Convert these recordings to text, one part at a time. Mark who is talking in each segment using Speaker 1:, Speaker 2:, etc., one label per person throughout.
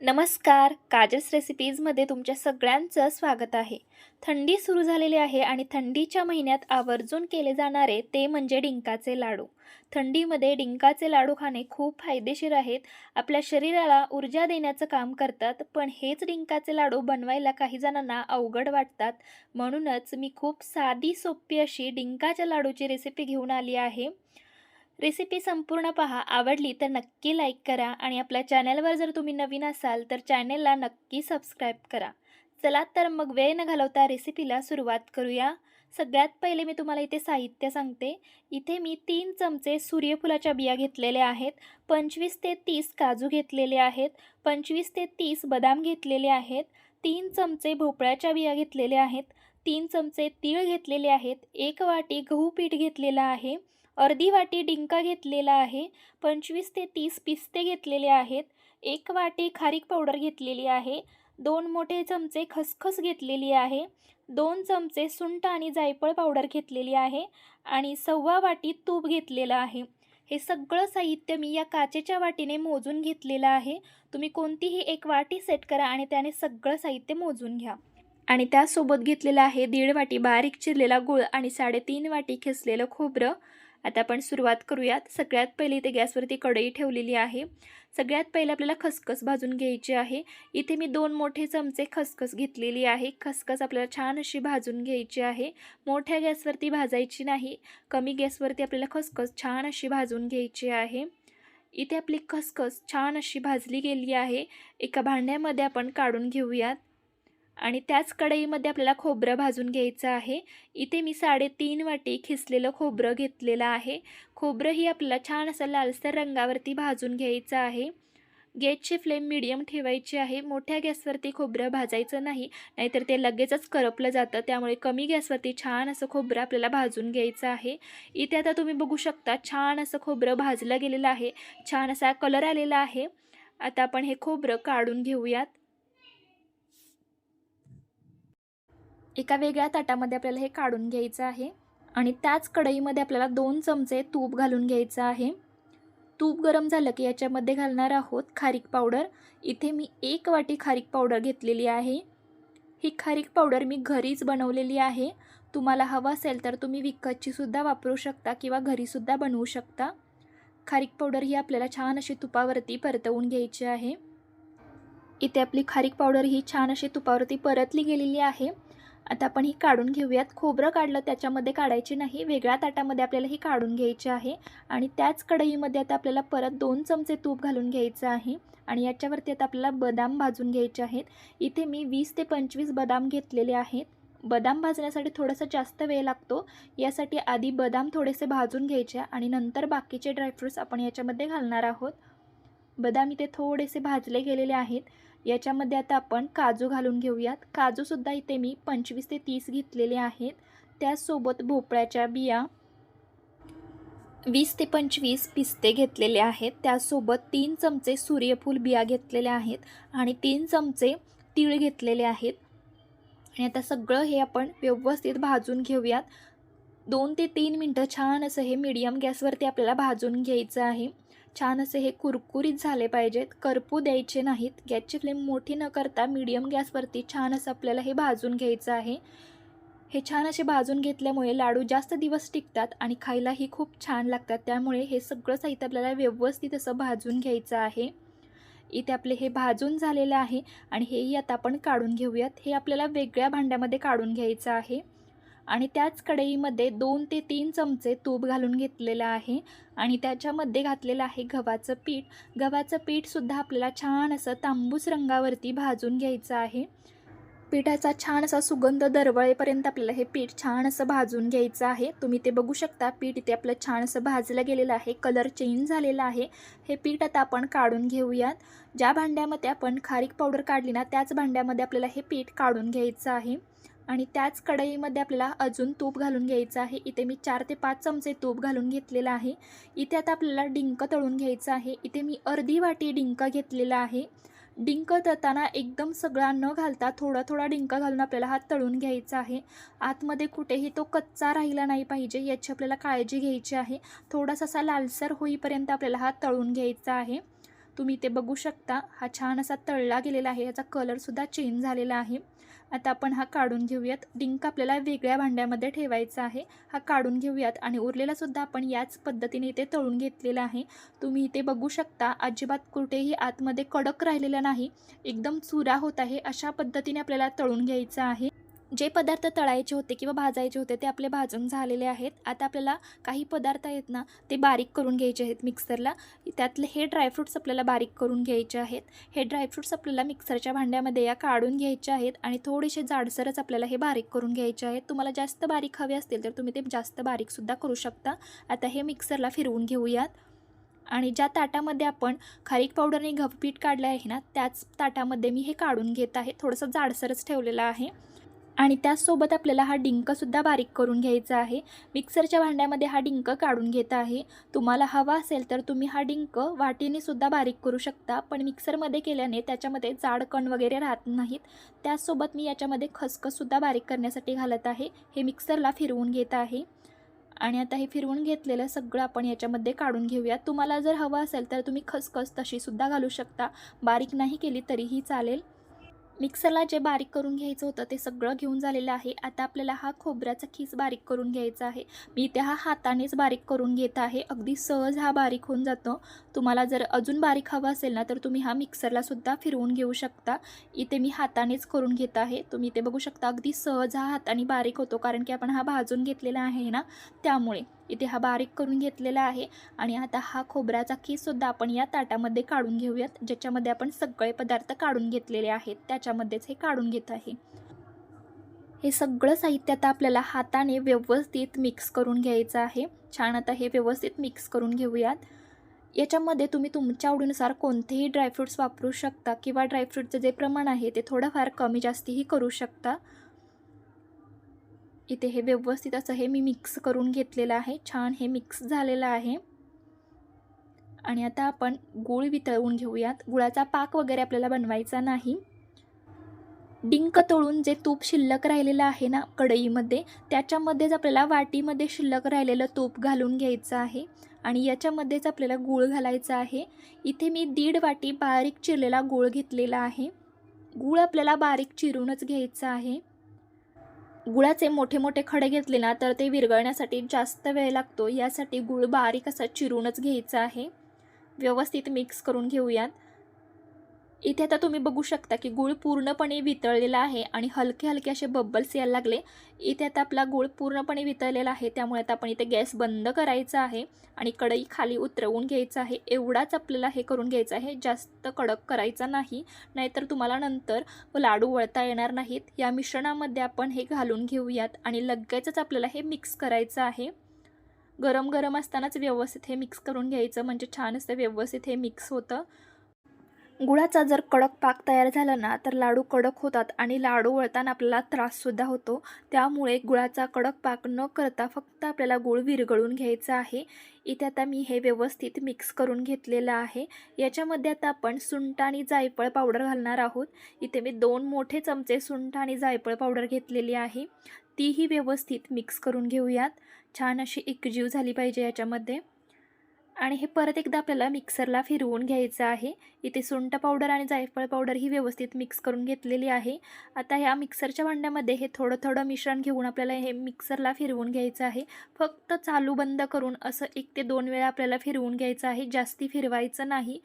Speaker 1: नमस्कार काजस रेसिपीजमध्ये तुमच्या सगळ्यांचं स्वागत आहे. थंडी सुरू झालेली आहे आणि थंडीच्या महिन्यात आवर्जून केले जाणारे ते म्हणजे डिंकाचे लाडू. थंडीमध्ये डिंकाचे लाडू खाणे खूप फायदेशीर आहेत. आपल्या शरीराला ऊर्जा देण्याचं काम करतात पण हेच डिंकाचे लाडू बनवायला काही जणांना अवघड वाटतात. म्हणूनच मी खूप साधी सोपी अशी डिंकाच्या लाडूची रेसिपी घेऊन आली आहे. रेसिपी संपूर्ण पहा. आवडली तर नक्की लाईक करा आणि आपल्या चॅनलवर जर तुम्ही नवीन असाल तर चॅनेलला नक्की सबस्क्राईब करा. चला तर मग वेळ न घालवता रेसिपीला सुरुवात करूया. सगळ्यात पहिले मी तुम्हाला इथे साहित्य सांगते. इथे मी तीन चमचे सूर्यफुलाच्या बिया घेतलेल्या आहेत. पंचवीस ते तीस काजू घेतलेले आहेत. पंचवीस ते तीस बदाम घेतलेले आहेत. तीन चमचे भोपळ्याच्या बिया घेतलेल्या आहेत. तीन चमचे तीळ घेतलेले आहेत. एक वाटी गहू पीठ घेतलेलं आहे. अर्धी वाटी डिंका घेतलेला आहे पंचवीस ते तीस पिस्ते घेतलेले आहेत एक वाटी खारीक पावडर घेतलेली आहे दोन मोठे चमचे खसखस घेतलेली आहे दोन चमचे सुंठ आणि जायफळ पावडर घेतलेली आहे आणि सव्वा वाटी तूप घेतलेलं आहे. हे सगळं साहित्य मी या काचेच्या वाटीने मोजून घेतलेलं आहे. तुम्ही कोणतीही एक वाटी सेट करा आणि त्याने सगळं साहित्य मोजून घ्या. आणि त्यासोबत घेतलेलं आहे दीड वाटी बारीक चिरलेला गूळ आणि साडेतीन वाटी खेचलेलं खोबरं. आता आपण सुरुवात करूयात. सगळ्यात पहिले इथे गॅसवरती कढई ठेवलेली आहे. सगळ्यात पहिले आपल्याला खसखस भाजून घ्यायची आहे. इथे मी दोन मोठे चमचे खसखस घेतलेली आहे. खसखस आपल्याला छान अशी भाजून घ्यायची आहे. मोठ्या गॅसवरती भाजायची नाही. कमी गॅसवरती आपल्याला खसखस छान अशी भाजून घ्यायची आहे. इथे आपली खसखस छान अशी भाजली गेली आहे. एका भांड्यामध्ये आपण काढून घेऊयात. आणि त्याच कढईमध्ये आपल्याला खोबरं भाजून घ्यायचं आहे. इथे मी साडेतीन वाटी खिसलेलं खोबरं घेतलेलं आहे. खोबरंही आपल्याला छान असं लालसर रंगावरती भाजून घ्यायचं आहे. गॅसची फ्लेम मिडियम ठेवायची आहे. मोठ्या गॅसवरती खोबरं भाजायचं नाही नाहीतर ते लगेचच करपलं जातं. त्यामुळे कमी गॅसवरती छान असं खोबरं आपल्याला भाजून घ्यायचं आहे. इथे आता तुम्ही बघू शकता छान असं खोबरं भाजलं गेलेलं आहे. छान असा कलर आलेला आहे. आता आपण हे खोबरं काढून घेऊयात. एका वेगळ्या ताटामध्ये आपल्याला हे काढून घ्यायचं आहे. आणि त्याच कढईमध्ये आपल्याला दोन चमचे तूप घालून घ्यायचं आहे. तूप गरम झालं की याच्यामध्ये घालणार आहोत खारीक पावडर. इथे मी एक वाटी खारीक पावडर घेतलेली आहे. ही खारीक पावडर मी घरीच बनवलेली आहे. तुम्हाला हवं असेल तर तुम्ही विकतचीसुद्धा वापरू शकता किंवा घरीसुद्धा बनवू शकता. खारीक पावडर ही आपल्याला छान अशी तुपावरती परतवून घ्यायची आहे. इथे आपली खारीक पावडर ही छान अशी तुपावरती परतली गेलेली आहे. आता आपण ही काढून घेऊयात. खोबरं काढलं त्याच्यामध्ये काढायची नाही. वेगळ्या ताटामध्ये आपल्याला ही काढून घ्यायची आहे. आणि त्याच कढईमध्ये आता आपल्याला परत दोन चमचे तूप घालून घ्यायचं आहे. आणि याच्यावरती आता आपल्याला बदाम भाजून घ्यायचे आहेत. इथे मी वीस ते पंचवीस बदाम घेतलेले आहेत. बदाम भाजण्यासाठी थोडासा जास्त वेळ लागतो. यासाठी आधी बदाम थोडेसे भाजून घ्यायचे आणि नंतर बाकीचे ड्रायफ्रूट्स आपण याच्यामध्ये घालणार आहोत. बदाम इथे थोडेसे भाजले गेलेले आहेत. याच्यामध्ये आता आपण काजू घालून घेऊयात. काजूसुद्धा इथे मी पंचवीस ते तीस घेतलेले आहेत. त्याचसोबत भोपळ्याच्या बिया वीस ते पंचवीस पिस्ते घेतलेले आहेत. त्यासोबत तीन चमचे सूर्यफूल बिया घेतलेल्या आहेत आणि तीन चमचे तीळ घेतलेले आहेत. आणि आता सगळं हे आपण व्यवस्थित भाजून घेऊयात. दोन ते तीन मिनटं छान असं हे मीडियम गॅसवरती आपल्याला भाजून घ्यायचं आहे. छान असे हे कुरकुरीत झाले पाहिजेत. करपू द्यायचे नाहीत. गॅसची फ्लेम मोठी न करता मीडियम गॅसवरती छान असं आपल्याला हे भाजून घ्यायचं आहे. हे छान असे भाजून घेतल्यामुळे लाडू जास्त दिवस टिकतात आणि खायलाही खूप छान लागतात. त्यामुळे हे सगळं साहित्य आपल्याला व्यवस्थित असं भाजून घ्यायचं आहे. इथे आपले हे भाजून झालेलं आहे आणि हेही आता आपण काढून घेऊयात. हे आपल्याला वेगळ्या भांड्यामध्ये काढून घ्यायचं आहे. आणि त्याच कढईमध्ये दोन ते तीन चमचे तूप घालून घेतलेलं आहे आणि त्याच्यामध्ये घातलेलं आहे गव्हाचं पीठ. गव्हाचं पीठसुद्धा आपल्याला छान असं तांबूस रंगावरती भाजून घ्यायचं आहे. पिठाचा छान असा सुगंध दरवळेपर्यंत आपल्याला हे पीठ छान असं भाजून घ्यायचं आहे. तुम्ही ते बघू शकता पीठ इथे आपलं छान असं भाजलं गेलेलं आहे. कलर चेंज झालेला आहे. हे पीठ आता आपण काढून घेऊयात. ज्या भांड्यामध्ये आपण खारीक पावडर काढली ना त्याच भांड्यामध्ये आपल्याला हे पीठ काढून घ्यायचं आहे. आणि त्याच कढईमध्ये आपल्याला अजून तूप घालून घ्यायचं आहे. इथे मी चार ते पाच चमचे तूप घालून घेतलेलं आहे. इथे आता आपल्याला डिंक तळून घ्यायचं आहे. इथे मी अर्धी वाटी डिंक घेतलेला आहे. डिंक तळताना एकदम सगळा न घालता थोडा थोडा डिंक घालून आपल्याला हा तळून घ्यायचा आहे. आतमध्ये कुठेही तो कच्चा राहिला नाही पाहिजे याची आपल्याला काळजी घ्यायची आहे. थोडासा असा लालसर होईपर्यंत आपल्याला हा तळून घ्यायचा आहे. तुम्ही ते बघू शकता. हा छान असा तळला गेलेला आहे. याचा कलरसुद्धा चेंज झालेला आहे. आता आपण हा काढून घेऊयात. डिंक आपल्याला वेगळ्या भांड्यामध्ये ठेवायचा आहे. हा काढून घेऊयात आणि उरलेलासुद्धा आपण याच पद्धतीने इथे तळून घेतलेला आहे. तुम्ही इथे बघू शकता अजिबात कुठेही आतमध्ये कडक राहिलेला नाही. एकदम चुरा होत आहे. अशा पद्धतीने आपल्याला तळून घ्यायचं आहे. जे पदार्थ तळायचे होते किंवा भाजायचे होते ते आपले भाजून झालेले आहेत. आता आपल्याला काही पदार्थ आहेत ना ते बारीक करून घ्यायचे आहेत मिक्सरला त्यातले हे ड्रायफ्रूट्स आपल्याला बारीक करून घ्यायचे आहेत. हे ड्रायफ्रूट्स आपल्याला मिक्सरच्या भांड्यामध्ये या काढून घ्यायचे आहेत आणि थोडेसे जाडसरच आपल्याला हे बारीक करून घ्यायचे आहेत. तुम्हाला जास्त बारीक हवे असतील तर तुम्ही ते जास्त बारीकसुद्धा करू शकता. आता हे मिक्सरला फिरवून घेऊयात. आणि ज्या ताटामध्ये आपण खारीक पावडरने आणि काढलं आहे ना त्याच ताटामध्ये मी हे काढून घेत आहे. थोडंसं जाडसरच ठेवलेलं आहे. आणि त्याचसोबत आपल्याला हा डिंकसुद्धा बारीक करून घ्यायचा आहे. मिक्सरच्या भांड्यामध्ये हा डिंक काढून घेत आहे. तुम्हाला हवा असेल तर तुम्ही हा डिंक वाटीनेसुद्धा बारीक करू शकता पण मिक्सरमध्ये केल्याने त्याच्यामध्ये जाड कण वगैरे राहत नाहीत. त्याचसोबत मी याच्यामध्ये खसखससुद्धा बारीक करण्यासाठी घालत आहे. हे मिक्सरला फिरवून घेत आहे. आणि आता हे फिरवून घेतलेलं सगळं आपण याच्यामध्ये काढून घेऊया. तुम्हाला जर हवं असेल तर तुम्ही खसखस तशीसुद्धा घालू शकता. बारीक नाही केली तरीही चालेल. मिक्सरला जे बारीक करून घ्यायचं होतं ते सगळं घेऊन झालेलं आहे. आता आपल्याला हा खोबऱ्याचा खीस बारीक करून घ्यायचा आहे. मी इथे हा हातानेच बारीक करून घेत आहे. अगदी सहज हा बारीक होऊन जातो. तुम्हाला जर अजून बारीक हवा असेल ना तर तुम्ही हा मिक्सरला सुद्धा फिरवून घेऊ शकता. इथे मी हातानेच करून घेत आहे. तुम्ही इथे बघू शकता अगदी सहज हा हाताने बारीक होतो कारण की आपण हा भाजून घेतलेला आहे ना त्यामुळे. इथे हा बारीक करून घेतलेला आहे. आणि आता हा खोबऱ्याचा खीससुद्धा आपण या ताटामध्ये काढून घेऊयात. ज्याच्यामध्ये आपण सगळे पदार्थ काढून घेतलेले आहेत. त्याच्यामध्येच हे काढून घेत आहे. हे सगळं साहित्य आता आपल्याला हाताने व्यवस्थित मिक्स करून घ्यायचं आहे. छान आता हे व्यवस्थित मिक्स करून घेऊयात. याच्यामध्ये तुम्ही तुमच्या आवडीनुसार कोणतेही ड्रायफ्रूट्स वापरू शकता किंवा ड्रायफ्रूटचं जे प्रमाण आहे ते थोडंफार कमी जास्तीही करू शकता. इथे हे व्यवस्थित असं हे मी मिक्स करून घेतलेलं आहे. छान हे मिक्स झालेलं आहे. आणि आता आपण गूळ वितळवून घेऊयात. गुळाचा पाक वगैरे आपल्याला बनवायचा नाही. डिंक तळून जे तूप शिल्लक राहिलेलं आहे ना कढईमध्ये त्याच्यामध्येच आपल्याला वाटीमध्ये शिल्लक राहिलेलं तूप घालून घ्यायचं आहे. आणि याच्यामध्येच आपल्याला गूळ घालायचा आहे. इथे मी दीड वाटी बारीक चिरलेला गूळ घेतलेला आहे. गूळ आपल्याला बारीक चिरूनच घ्यायचा आहे. गुळाचे मोठे मोठे खडे घेतले ना तर ते विरघळण्यासाठी जास्त वेळ लागतो. यासाठी गुळ बारीक असा चिरूनच घ्यायचा आहे. व्यवस्थित मिक्स करून घेऊयात. इथे आता तुम्ही बघू शकता की गूळ पूर्णपणे वितळलेला आहे आणि हलके हलके असे बब्बल्स यायला लागले. इथे आता आपला गूळ पूर्णपणे वितळलेला आहे. त्यामुळे आता आपण इथे गॅस बंद करायचा आहे आणि कढई खाली उतरवून घ्यायचं आहे. एवढाच आपल्याला हे करून घ्यायचं आहे. जास्त कडक करायचा नाही. नाहीतर तुम्हाला नंतर लाडू वळता येणार नाहीत. या मिश्रणामध्ये आपण हे घालून घेऊयात आणि लगेचच आपल्याला हे मिक्स करायचं आहे. गरम गरम असतानाच व्यवस्थित हे मिक्स करून घ्यायचं. म्हणजे छान असतं व्यवस्थित हे मिक्स होतं. गुळाचा जर कडक पाक तयार झाला ना तर लाडू कडक होतात आणि लाडू वळताना आपल्याला त्राससुद्धा होतो. त्यामुळे गुळाचा कडक पाक न करता फक्त आपल्याला गुळ विरघळून घ्यायचा आहे. इथे आता मी हे व्यवस्थित मिक्स करून घेतलेलं आहे. याच्यामध्ये आता आपण सुंठ आणि जायफळ पावडर घालणार आहोत. इथे मी दोन मोठे चमचे सुंठ आणि जायफळ पावडर घेतलेली आहे. तीही व्यवस्थित मिक्स करून घेऊयात. छान अशी एकजीव झाली पाहिजे याच्यामध्ये. आणि हे परत एकदा आपल्याला मिक्सरला फिरवून घ्यायचं आहे. इथे सुंठ पावडर आणि जायफळ पावडर ही व्यवस्थित मिक्स करून घेतलेली आहे. आता ह्या मिक्सरच्या भांड्यामध्ये हे थोडं थोडं मिश्रण घेऊन आपल्याला हे मिक्सरला फिरवून घ्यायचं आहे. फक्त चालू बंद करून असं एक ते दोन वेळा आपल्याला फिरवून घ्यायचं आहे. जास्ती फिरवायचं नाही.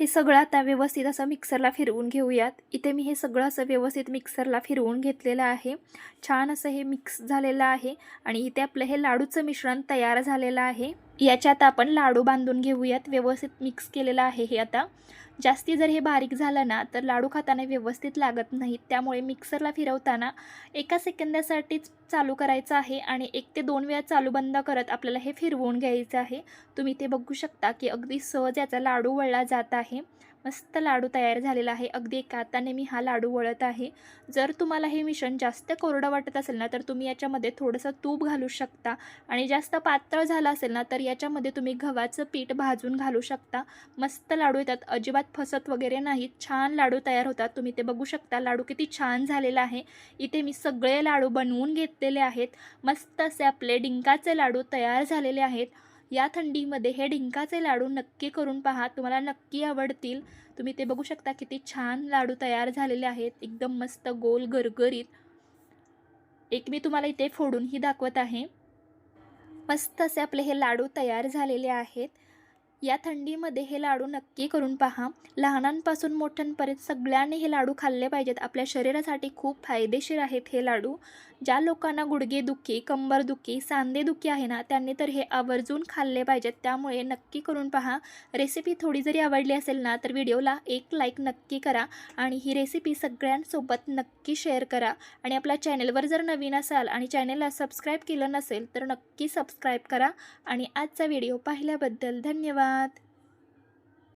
Speaker 1: हे सगळं आता व्यवस्थित असं मिक्सरला फिरवून घेऊयात. इथे मी हे सगळं असं व्यवस्थित मिक्सरला फिरवून घेतलेलं आहे. छान असं हे मिक्स झालेलं आहे. आणि इथे आपलं हे लाडूचं मिश्रण तयार झालेलं आहे. याच्यात आपण लाडू बांधून घेऊयात. व्यवस्थित मिक्स केलेलं आहे हे आता. जास्ती जर हे बारीक झालं ना तर लाडू खाताना व्यवस्थित लागत नाहीत. त्यामुळे मिक्सरला फिरवताना एका सेकंदासाठीच चालू करायचं आहे आणि एक ते दोन वेळा चालू बंद करत आपल्याला हे फिरवून घ्यायचं आहे. तुम्ही ते बघू शकता की अगदी सहज याचा लाडू वळला जात आहे. मस्त लाडू तयार झालेला आहे. अगदी एका हाताने मी हा लाडू वळत आहे. जर तुम्हाला हे मिश्रण जास्त कोरडं वाटत असेल ना तर तुम्ही याच्यामध्ये थोडंसं तूप घालू शकता. आणि जास्त पातळ झालं असेल ना तर याच्यामध्ये तुम्ही गव्हाचं पीठ भाजून घालू शकता. मस्त लाडू येतात. अजिबात फसत वगैरे नाहीत. छान लाडू तयार होतात. तुम्ही ते बघू शकता. लाडू किती छान झालेला आहे. इथे मी सगळे लाडू बनवून घेतलेले आहेत. मस्त असे आपले डिंकाचे लाडू तयार झालेले आहेत. या थंडीमध्ये हे डिंकाचे लाडू नक्की करून पहा. तुम्हाला नक्की आवडतील. तुम्ही ते बघू शकता किती छान लाडू तयार झालेले आहेत. एकदम मस्त गोल गरगरीत. एक मी तुम्हाला इथे फोडूनही दाखवत आहे. मस्त असे आपले हे लाडू तयार झालेले आहेत. या थंडीमध्ये हे लाडू नक्की करून पहा. लहानांपासून मोठ्यांपर्यंत सगळ्यांनी हे लाडू खाल्ले पाहिजेत. आपल्या शरीरासाठी खूप फायदेशीर आहेत हे लाडू. ज्या लोकांना गुडघेदुखी कंबरदुखी सांधेदुखी आहे ना त्यांनी तर हे आवर्जून खाल्ले पाहिजेत. त्यामुळे नक्की करून पहा. रेसिपी थोडी जरी आवडली असेल ना तर व्हिडिओला एक लाईक नक्की करा आणि ही रेसिपी सगळ्यांसोबत नक्की शेअर करा. आणि आपल्या चॅनलवर जर नवीन असाल आणि चॅनलला सबस्क्राईब केलं नसेल तर नक्की सबस्क्राईब करा. आणि आजचा व्हिडिओ पाहिल्याबद्दल धन्यवाद. Selamat